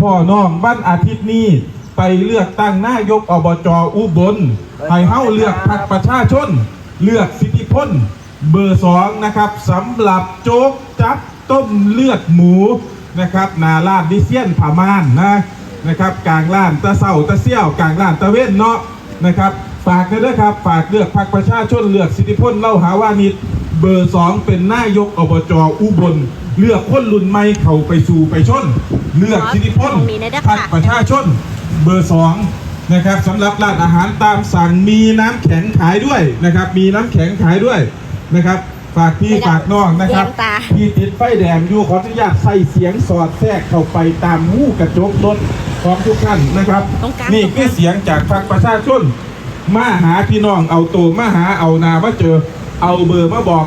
พ่อน้องวันอาทิตย์นี้ไปเลือกตั้งนายกอบจอุบลให้เฮาเลือกพรรคประชาชน เลือกสิทธิพลเบอร์สองนะครับสำหรับโจ๊กจับต้มเลือดหมูนะครับนาลาดดิเซียนผามานนะนะครับกลางล้านตะเศร้าตะเซี่ยวกลางล้านตะเว้นเนาะนะครับฝากกันด้วยครับฝากเลือกพรรคประชาชนเลือกสิทธิพลเล่าหาว่านิดเบอร์สองเป็นนายกอบจอุบล เลือกคนรุ่นใหม่เข้าไปสู่ไปชน เลือกสิทธิพลตรงนี้นะเด้อพรรคค่ะประชาชนเบอร์สองนะครับสำหรับร้านอาหารตามสั่งมีน้ำแข็งขายด้วยนะครับ มีน้ำแข็งขายด้วยนะครับฝากพี่ไม่ได้ฝากน้องนะครับแยงตาพี่ติดไฟแดงอยู่ขออนุญาตใส่เสียงสอดแทรกเข้าไปตามหูกระจกรถของทุกท่านนะครับตรงกลางนี่คือเสียงจากพรรคประชาชนมาหาพี่น้องเอาโตมาหาเอานามาเจอ เอาเบอร์มาบอก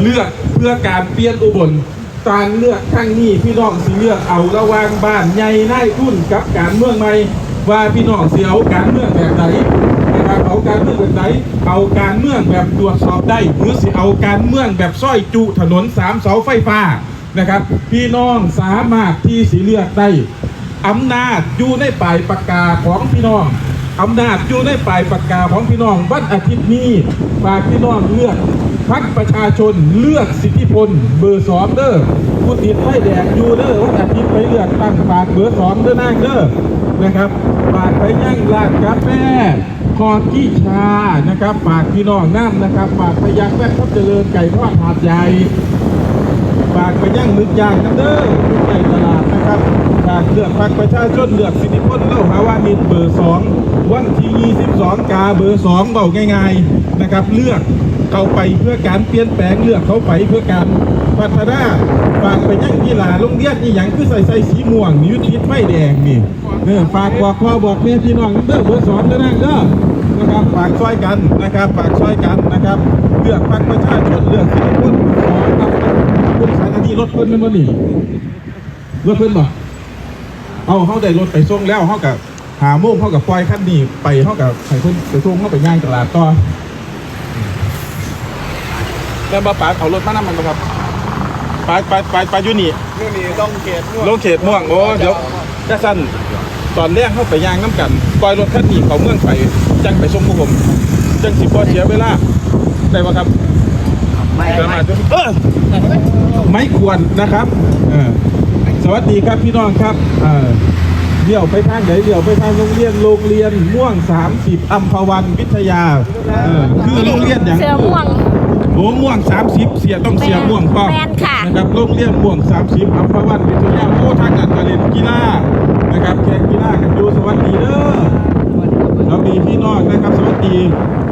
เลือกเพื่อการเปลี่ยนอุบล การเลือกครั้งนี้พี่น้องสิเลือกเอาระวางบ้านใหญ่นายทุนกับการเมืองใหม่ว่าพี่น้องเสิเอาการเมืองแบบไหนนะครับเอาการเมืองแบบไหนเอาการเมืองแบบตรวจสอบได้หรือสิเอาการเมืองแบบสร้อยจุถนนสามเสาไฟฟ้านะครับ พี่น้องสามารถที่สิเลือกได้อำนาจอยู่ในปลายปากกาของพี่น้องอำนาจอยู่ในปลายปากกาของพี่น้องวันอาทิตย์นี้ฝากพี่น้องเลือก พักประชาชนเลือกสิทธิพลเบอร์สองเด้อผู้ติดไฟแดงอยู่เด้อวันอาทิตย์ไปเลือกตั้งฝากเบอร์สองเด้อนางเด้อนะครับฝากไปย่างลาดกาแฟคอขี้ชานะครับฝากพี่น้องน้ำนะครับฝากไปยังแม่ทับเจริญไก่ทอดหาดใหญ่ฝากไปย่างมึกยางกันเด้อ ลือกพักประชาชนเลือกสิทธิพลเล่าหาว่ามินเบอร์สองวันที่22กาเบอร์สองเบาง่ายๆนะครับเลือกเข้าไปเพื่อการเปลี่ยนแปลงเลือกเขาไปเพื่อการพัฒนาฝากไปย่างกีฬาโรงเรียนนี่อย่างคือใส่ใส่สีม่วงนิ้วทิศไฟแดงนี่เออฝากบอกพ่อบอกแม่พี่น้องเด้อเบอร์สองเด้อนั่งเด้อนะครับฝากช่วยกันนะครับฝากช่วยกันนะครับ เลือกพักประชาชนเลือกสิทธิพลเบอร์สองครับคุณสถานีรถเพิ่นแม่นบ่นี่รถเพิ่นบ่ เอาเขาได้รถไปส่งแล้วเขากับหาโมงเขากับปล่อยคันนี้ไปเขากับให้เพิ่นไปส่งเขาไปย่างตลาดต่อแล้วบ่ปาดเอารถมานำมันบ่ครับปาดปาดปาดปาดอยู่นี่นี่นี่ต้องเขตลงเขตม่วงโอ้เดี๋ยวจะสั้นตอนแรกเขาไปย่างน้ำกันปล่อยรถคันนี้เขาเมืองไปจังไปส่งพวกผมจังสิบ่เสียเวลาได้บ่ครับไม่เดินมาดูเออไม่ควรนะครับเออ สวัสดีครับพี่น้องครับเออเดี่ยวไปทางไหนเดี่ยวไปทางโรงเรียนโรงเรียนม่วง30อัมพวันวิทยาเออคือโรงเรียนอย่างเสือม่วงโอ้ม่วง30เสียต้องเสียม่วงป้อแม่นค่ะนะครับโรงเรียนม่วง30อัมพวันวิทยาโอ้ทางการเล่นกีฬานะครับแข่งกีฬากันอยู่สวัสดีเด้อ เรามีพี่น้องนะครับสวัสดี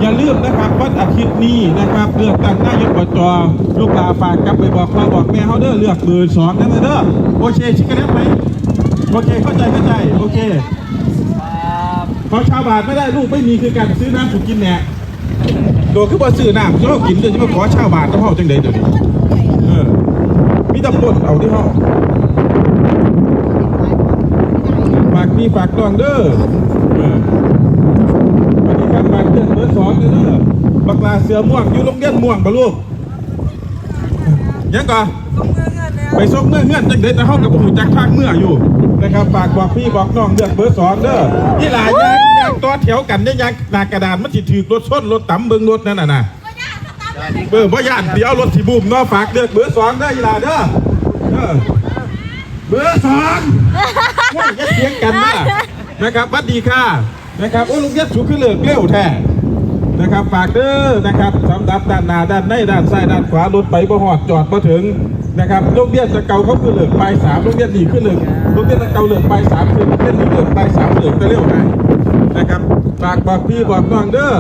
อย่าลืมนะครับวันอาทิตย์นี้นะครับเลือกตั้งนายกอบจลูกหลาฝากกลับไปบอกพ่อบอกแม่เขาเด้อเลือกเบอร์สองนั่นเลยเด้อโอเคชิคกันไหมโอเคเข้าใจเข้าใจโอเคเพราะชาวบ้านไม่ได้ลูกไม่มีคือการซื้อน้ำถูกกินแหน่โดยคือว่ซื้อน้ำเรากินเดี๋ยวจะมาขอชาวบ้านต้องเฮาจังใดเดี๋ยวนี้เออมีแตะปนเอาที่ห้องฝากพี่ฝากน้องเด้อ วัสดีครับบางเดือนเบอร์สองเด้อบักลาเสือม่วงอยู่โรงเรียนม่วงปะลูกยังก่อนไปส่งเงื่อนเงื่อนจังเด็ดแต่ห้องกับผมจักทางเมื่ออยู่นะครับฝากบอกพี่บอกน้องเลือกเบอร์สองเด้อนี่หลายยางยางตัวแถวกันเนี่ยยางหนากระดานมันสิถือรถส้นรถต่ำเบิ้งรถนั่นน่ะนะเบอร์บ่ย่านเดี๋ยวเอารถสีบุมเนาะฝากเลือกเบอร์สองเด้ออีหลาเด้อเออเบอร์สองว่าอย่าเสียงกันนะนะครับหวัดดีค่ะ นะครับโอ้ลุงยัดสุขขึ้นเลือกเร็วแท้นะครับฝากเด้อนะครับสำหรับด้านหน้าด้านในด้านซ้ายด้านขวารถไปบ่หอดจอดมาถึงนะครับโรงเรียตะเกาเขาคือเหลือกปลายสามโรงเรียนนี่คือเหลือกโรงเรียตะเกาเหลือกปลายสามคือโรงเรียนนี่เหลือกปลายสามเหลือกตะเร็วนะนะครับฝากบอกพี่บอกน้องเด้อ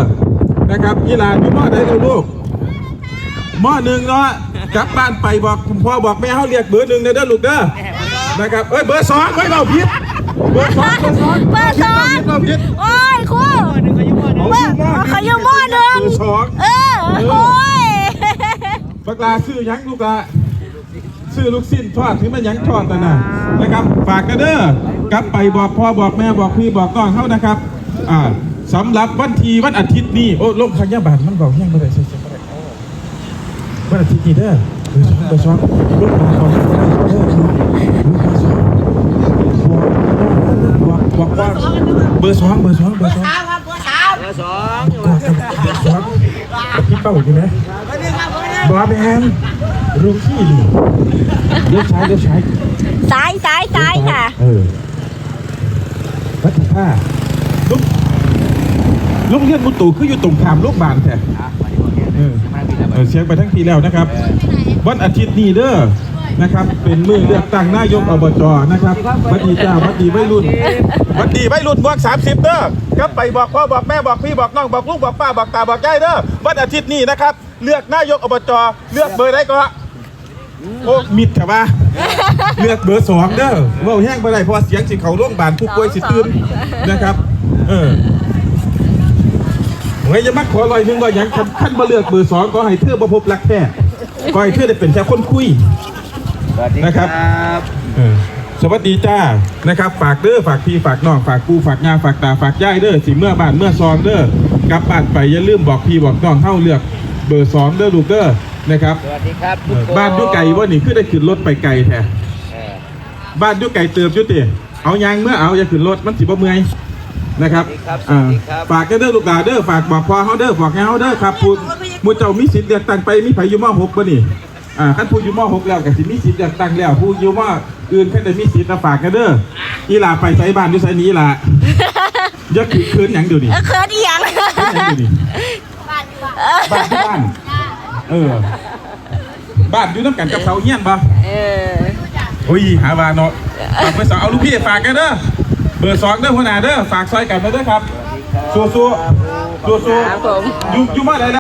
นะครับกีฬาอยู่มอใดเด้ลูกมอหนึ่งเนาะกลับบ้านไปบอกคุณพ่อบอกแม่เขาเรียกเบอร์หนึ่งเด้อลูกเด้อนะครับเอ้ยเบอร์สองไม่เราผิด เบอร์สองเบอร์สองเบอร์สองเราผิดโอ้ยครูเราเบอผิดร์เขาอยู่มอหนึ่งเบอร์สองเออโอ้ยบักลาซื้อหยังลูกละซื้อลูกสิ้นทอดถึงมันหยังทอดแต่น่ะนะครับ ฝากกันเด้อกลับไปบอกพ่อบอกแม่บอกพี่บอกน้องเขานะครับ อ่าสำหรับวันทีวันอาทิตย์นี้โอ้ลงพยาบาลมันบอกยังไม่ได้ใช่ใช่ไม่ได้วันอาทิตย์นี้เด้อเบอร์สองเบอร์สองลงมาก่อนเด้อเบอร์สองบอก ว่าเบอร์สองเบอร์สองเบอร์สองเบอร์สองกอดกับเบอร์สองพี่เป้าอยู่ไหมบอแมนรูขี้นี่เลี้ยวซ้ายเลี้ยวซ้ายซ้ายซ้ายซ้ายค่ะเออวัดท่าลุกลุกเลื่อนมุตูคืออยู่ตรงขามลูกบานแท้เออเออเสียงไปทั้งทีแล้วนะครับ วันอาทิตย์นี้เด้อ นะครับ เป็นมือเลือกตั้งนายกอบจนะครับวัดดีจ้าวัดดีไม่รุ่นวัดดีไม่รุ่นบวกสามสิบเด้อครับไปบอกพ่อบอกแม่บอกพี่บอกน้องบอกลูกบอกป้าบอกตาบอกยายเด้อวันอาทิตย์นี้นะครับ เลือกนายกอบจเลือกเบอร์ได้ก็โอ้มิดแต่ว่าเลือกเบอร์สองเด้อเว่าแห้งไปได้เพราะว่าเสียงสิเขาโรงพยาบาลผู้ป่วยสิตื่นนะครับ เออไงจะมักขอลอยหนึงว่าอย่างคันขั้นมาเลือกเบอร์สองก็ให้เธอประพบรักแท้ก็ให้เธอได้เป็นแค่คนคุยสวัสดี นะครับเออสวัสดีจ้านะครับ ฝากเด้อฝากพี่ฝากน้องฝากกูฝากงาฝากตาฝากย่ายเด้อสิเมื่อบ้านเมื่อซองเด้อกลับบ้านไปอย่าลืมบอกพี่บอกน้องเฮาเลือกเบอร์สองเด้อลูกเด้อนะครับสวัสดีครับเออบ้านอยุ่ไก่ว่านี่คือได้ขึ้นรถไปไกลแท้เออบ้านอยุ่ไก่เติมอยุ่ติเอายางเมื่อเอาอย่าขึ้นรถมันสิบ่เมื่อยนะครับอ่าฝากเด้อลูกหลานเด้อฝากบอกพ่อเฮาเด้อฝากให้เฮาเด้อครับผู้ผู้เจ้ามีสิทธิ์เลือกตั้งไปมีไผอยู่ม .6 บ่นี่ อ่าคันผู้อยู่ม .6 แล้วก็สิมีสิทธิ์เลือกตั้งแล้ว ผู้อยู่มอื่นแค่ได้มีสิทธิ์มาฝากกันเด้ออีหลาไปไสบ้านอยู่ไสนี้ล่ะอย่าขืนคืนหยังเดี๋ยวนี้เออเคิร์ดอีหยังคืนหยังเดี๋ยวนี้บ้านที่บ้าน เออ บ้านอยู่น้ำกันกับเสาเฮียนบ่เออโอ้ยหาบานเนาะฝากไปสองเอาลูกพี่ฝากกันเด้อเบอร์สองเด้อหัวหน้าเด้อฝากซอยกันมาเด้อครับสู้ๆสู้ๆครับผม อยู่อยู่มาไหน